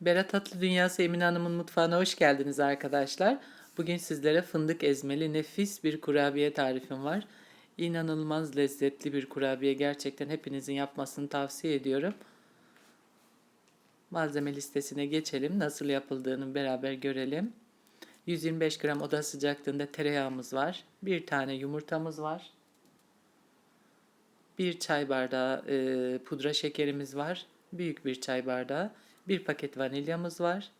Berat Tatlı Dünyası Emine Hanım'ın mutfağına hoş geldiniz arkadaşlar. Bugün sizlere fındık ezmeli nefis bir kurabiye tarifim var. İnanılmaz lezzetli bir kurabiye. Gerçekten hepinizin yapmasını tavsiye ediyorum. Malzeme listesine geçelim. Nasıl yapıldığını beraber görelim. 125 gram oda sıcaklığında tereyağımız var. Bir tane yumurtamız var. Bir çay bardağı e, pudra şekerimiz var. Büyük bir çay bardağı. Bir paket vanilyamız var.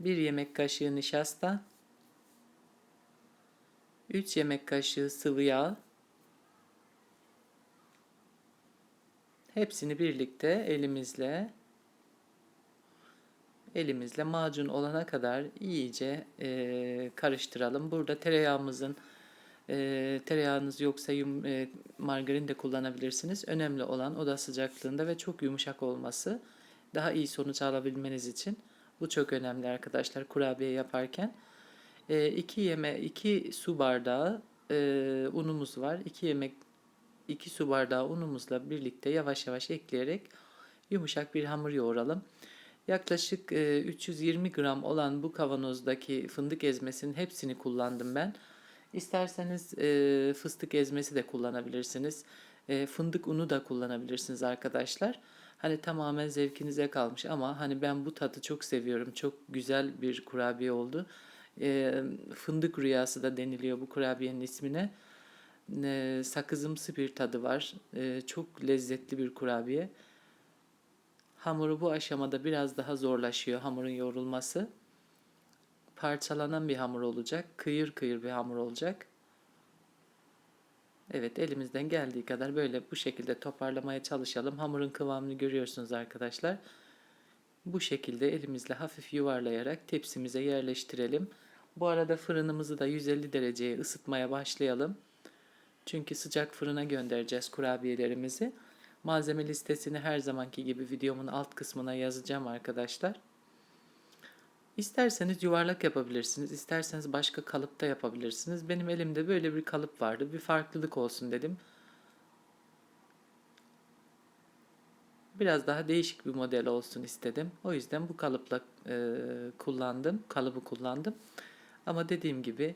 Bir yemek kaşığı nişasta. 3 yemek kaşığı sıvı yağ. Hepsini birlikte elimizle elimizle macun olana kadar iyice e, karıştıralım. Burada tereyağımızın e, tereyağınız yoksa yum, e, margarin de kullanabilirsiniz. Önemli olan oda sıcaklığında ve çok yumuşak olması. Daha iyi sonuç alabilmeniz için. Bu çok önemli arkadaşlar kurabiye yaparken. 2 e, yeme 2 su bardağı e, unumuz var. 2 yemek 2 su bardağı unumuzla birlikte yavaş yavaş ekleyerek yumuşak bir hamur yoğuralım. Yaklaşık e, 320 gram olan bu kavanozdaki fındık ezmesinin hepsini kullandım ben. İsterseniz e, fıstık ezmesi de kullanabilirsiniz. E, fındık unu da kullanabilirsiniz arkadaşlar. Hani tamamen zevkinize kalmış ama hani ben bu tadı çok seviyorum. Çok güzel bir kurabiye oldu. E, fındık rüyası da deniliyor bu kurabiyenin ismine. E, sakızımsı bir tadı var. E, çok lezzetli bir kurabiye. Hamuru bu aşamada biraz daha zorlaşıyor hamurun yoğrulması parçalanan bir hamur olacak. Kıyır kıyır bir hamur olacak. Evet elimizden geldiği kadar böyle bu şekilde toparlamaya çalışalım. Hamurun kıvamını görüyorsunuz arkadaşlar. Bu şekilde elimizle hafif yuvarlayarak tepsimize yerleştirelim. Bu arada fırınımızı da 150 dereceye ısıtmaya başlayalım. Çünkü sıcak fırına göndereceğiz kurabiyelerimizi. Malzeme listesini her zamanki gibi videomun alt kısmına yazacağım arkadaşlar. İsterseniz yuvarlak yapabilirsiniz, isterseniz başka kalıpta yapabilirsiniz. Benim elimde böyle bir kalıp vardı. Bir farklılık olsun dedim. Biraz daha değişik bir model olsun istedim. O yüzden bu kalıpla e, kullandım, kalıbı kullandım. Ama dediğim gibi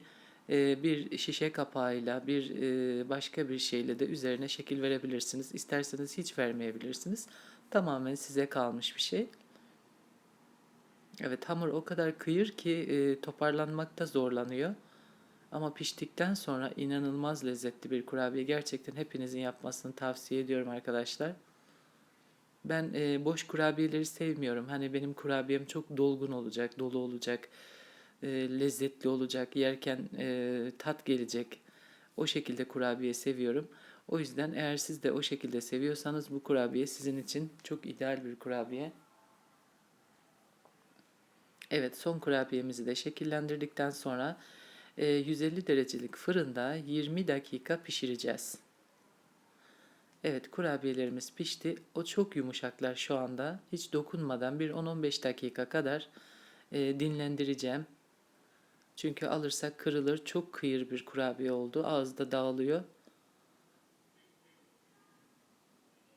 e, bir şişe kapağıyla, bir e, başka bir şeyle de üzerine şekil verebilirsiniz. İsterseniz hiç vermeyebilirsiniz. Tamamen size kalmış bir şey. Evet hamur o kadar kıyır ki e, toparlanmakta zorlanıyor. Ama piştikten sonra inanılmaz lezzetli bir kurabiye. Gerçekten hepinizin yapmasını tavsiye ediyorum arkadaşlar. Ben e, boş kurabiyeleri sevmiyorum. Hani benim kurabiyem çok dolgun olacak, dolu olacak, e, lezzetli olacak, yerken e, tat gelecek. O şekilde kurabiye seviyorum. O yüzden eğer siz de o şekilde seviyorsanız bu kurabiye sizin için çok ideal bir kurabiye. Evet son kurabiyemizi de şekillendirdikten sonra 150 e, derecelik fırında 20 dakika pişireceğiz. Evet kurabiyelerimiz pişti. O çok yumuşaklar şu anda. Hiç dokunmadan bir 10-15 dakika kadar e, dinlendireceğim. Çünkü alırsak kırılır. Çok kıyır bir kurabiye oldu. Ağızda dağılıyor.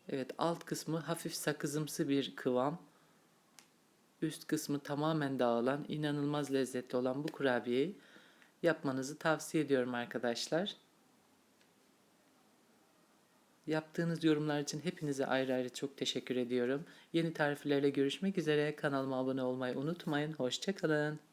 Evet alt kısmı hafif sakızımsı bir kıvam üst kısmı tamamen dağılan, inanılmaz lezzetli olan bu kurabiyeyi yapmanızı tavsiye ediyorum arkadaşlar. Yaptığınız yorumlar için hepinize ayrı ayrı çok teşekkür ediyorum. Yeni tariflerle görüşmek üzere. Kanalıma abone olmayı unutmayın. Hoşçakalın.